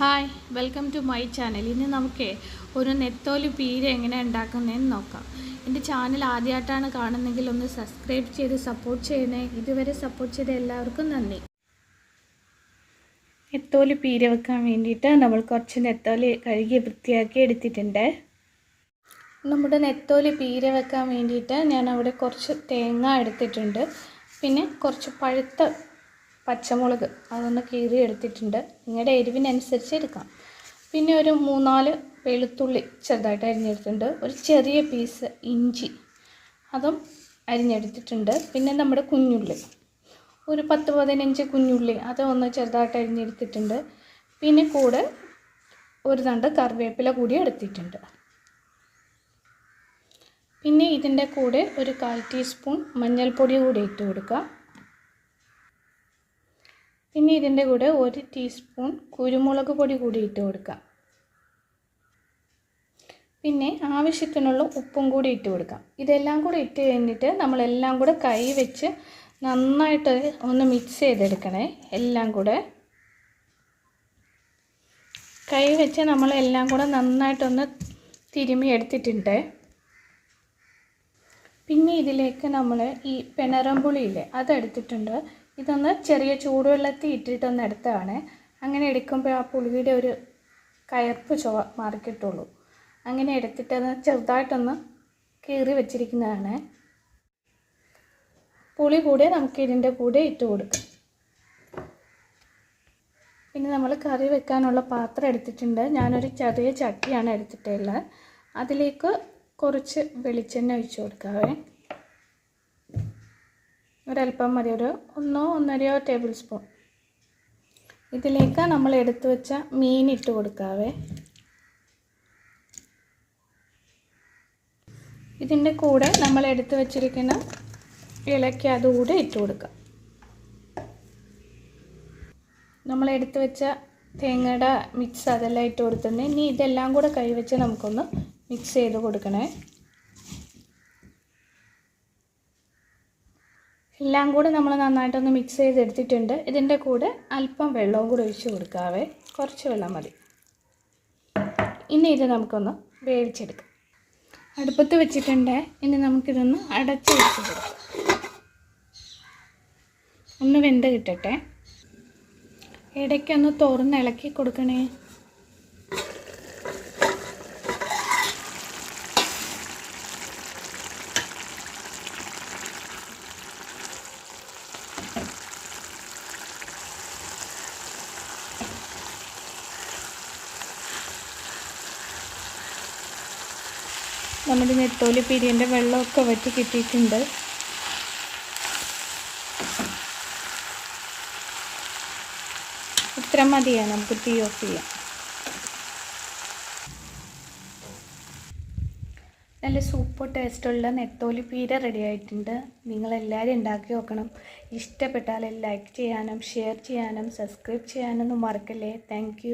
Hi welcome to my channel ഇന്ന് നമുക്ക് ഒരു നെത്തോലി പീര് എങ്ങനെ ഉണ്ടാക്കുന്നതെന്ന് നോക്കാം. എന്റെ ചാനൽ ആദ്യമായിട്ടാണ് കാണുന്നതെങ്കിൽ ഒന്ന് സബ്സ്ക്രൈബ് ചെയ്ത് സപ്പോർട്ട് ചെയ്യണേ. ഇതുവരെ സപ്പോർട്ട് ചെയ്ത എല്ലാവർക്കും നന്ദി. നെത്തോലി പീര് വെക്കാൻ വേണ്ടിയിട്ട് നമ്മൾ കുറച്ച് നെത്തോലി കഴുകി വൃത്തിയാക്കി എടുത്തിട്ടുണ്ട്. നമ്മുടെ നെത്തോലി പീര് വെക്കാൻ വേണ്ടിയിട്ട് ഞാൻ അവിടെ കുറച്ച് തേങ്ങ എടുത്തിട്ടുണ്ട്. പിന്നെ കുറച്ച് പഴുത്ത പച്ചമുളക് അതൊന്ന് കീറി എടുത്തിട്ടുണ്ട് നിങ്ങളുടെ എരിവിനനുസരിച്ച് എടുക്കാം. പിന്നെ ഒരു മൂന്നാൽ വെളുത്തുള്ളി ചെറുതായിട്ട് അരിഞ്ഞെടുത്തിട്ടുണ്ട്. ഒരു ചെറിയ പീസ് ഇഞ്ചി അതും അരിഞ്ഞെടുത്തിട്ടുണ്ട്. പിന്നെ നമ്മുടെ കുഞ്ഞുള്ളി. ഒരു പത്ത് പതിനഞ്ച് കുഞ്ഞുള്ളി അത് ഒന്ന് ചെറുതായിട്ട് അരിഞ്ഞെടുത്തിട്ടുണ്ട്. പിന്നെ കൂടെ ഒരു തണ്ട് കറിവേപ്പില കൂടി എടുത്തിട്ടുണ്ട്. പിന്നെ ഇതിന്റെ കൂടെ ഒരു കാൽ ടീസ്പൂൺ മഞ്ഞൾപ്പൊടി കൂടി ഇട്ട് കൊടുക്കുക. പിന്നെ ഇതിന്റെ കൂടെ ഒരു ടീസ്പൂൺ കുരുമുളക് പൊടി കൂടി ഇട്ട് കൊടുക്കാം പിന്നെ ആവശ്യത്തിനുള്ള ഉപ്പും കൂടി ഇട്ട് കൊടുക്കാം ഇതെല്ലാം കൂടി ഇട്ട് കഴിഞ്ഞിട്ട് നമ്മളെല്ലാം കൂടെ കൈ വെച്ച് നന്നായിട്ട് ഒന്ന് മിക്സ് ചെയ്തെടുക്കണേ. എല്ലാം കൂടെ കൈ വെച്ച് നമ്മളെല്ലാം കൂടെ നന്നായിട്ടൊന്ന് തിരുമ്മി എടുത്തിട്ടുണ്ട്. പിന്നെ ഇതിലേക്ക് നമ്മൾ ഈ പിണറമ്പുളിയില്ലേ അതെടുത്തിട്ടുണ്ട്. ഇതൊന്ന് ചെറിയ ചൂടുവെള്ളത്തിൽ ഇട്ടിട്ടൊന്ന് എടുത്തതാണ്. അങ്ങനെ എടുക്കുമ്പോൾ ആ പുളിയുടെ ഒരു കയർപ്പ് ചുവ മാറിക്കിട്ടുള്ളൂ. അങ്ങനെ എടുത്തിട്ടത് ചെറുതായിട്ടൊന്ന് കീറി വെച്ചിരിക്കുന്നതാണ്. പുളി കൂടെ നമുക്ക് ഇതിന്റെ കൂടെ ഇട്ട് കൊടുക്കാം. പിന്നെ നമ്മൾ കറി വെക്കാനുള്ള പാത്രം എടുത്തിട്ടുണ്ട്. ഞാനൊരു ചെറിയ ചട്ടിയാണ് എടുത്തിട്ടുള്ളത്. അതിലേക്ക് കുറച്ച് വെളിച്ചെണ്ണ ഒഴിച്ചു കൊടുക്കാവേ. ഒരല്പം മതി. ഒരു ഒന്നോ ഒന്നരയോ ടേബിൾ സ്പൂൺ ഇതിലേക്ക് നമ്മൾ എടുത്തു വെച്ച മീൻ ഇട്ട് കൊടുക്കാവേ. ഇതിന്റെ കൂടെ നമ്മൾ എടുത്തു വച്ചിരിക്കുന്ന ഇളക്കി അതുകൂടെ ഇട്ട് കൊടുക്കാം. നമ്മൾ എടുത്തു വെച്ച തേങ്ങയുടെ മിക്സ് അതെല്ലാം ഇട്ട് കൊടുത്തിട്ടുണ്ട് ഇനി ഇതെല്ലാം കൂടെ കൈവച്ച് നമുക്കൊന്ന് മിക്സ് ചെയ്ത് കൊടുക്കണേ. എല്ലാം കൂടെ നമ്മൾ നന്നായിട്ടൊന്ന് മിക്സ് ചെയ്തെടുത്തിട്ടുണ്ട്. ഇതിന്റെ കൂടെ അല്പം വെള്ളവും കൂടി ഒഴിച്ച് കൊടുക്കാവേ. കുറച്ച് വെള്ളം മതി. ഇനി ഇത് നമുക്കൊന്ന് വേവിച്ചെടുക്കാം. അടുപ്പത്ത് വെച്ചിട്ടുണ്ട്. ഇനി നമുക്കിതൊന്ന് അടച്ച് വെച്ച് കൊടുക്കാം ഒന്ന് വെന്ത് കിട്ടട്ടെ. ഇടയ്ക്കൊന്ന് തുറന്ന് ഇളക്കി കൊടുക്കണേ. നമ്മുടെ നെത്തോലി പിരിയന്റെ വെള്ളമൊക്കെ വറ്റി കിട്ടിയിട്ടുണ്ട്. ഇത്ര മതിയാണ് നമുക്ക് തീ ഓഫ് ചെയ്യാം. നല്ല സൂപ്പർ ടേസ്റ്റുള്ള നെത്തോലി പീര റെഡി ആയിട്ടുണ്ട്. നിങ്ങളെല്ലാവരും ഉണ്ടാക്കി നോക്കണം. ഇഷ്ടപ്പെട്ടാൽ ലൈക്ക് ചെയ്യാനും ഷെയർ ചെയ്യാനും സബ്സ്ക്രൈബ് ചെയ്യാനൊന്നും മറക്കല്ലേ. താങ്ക്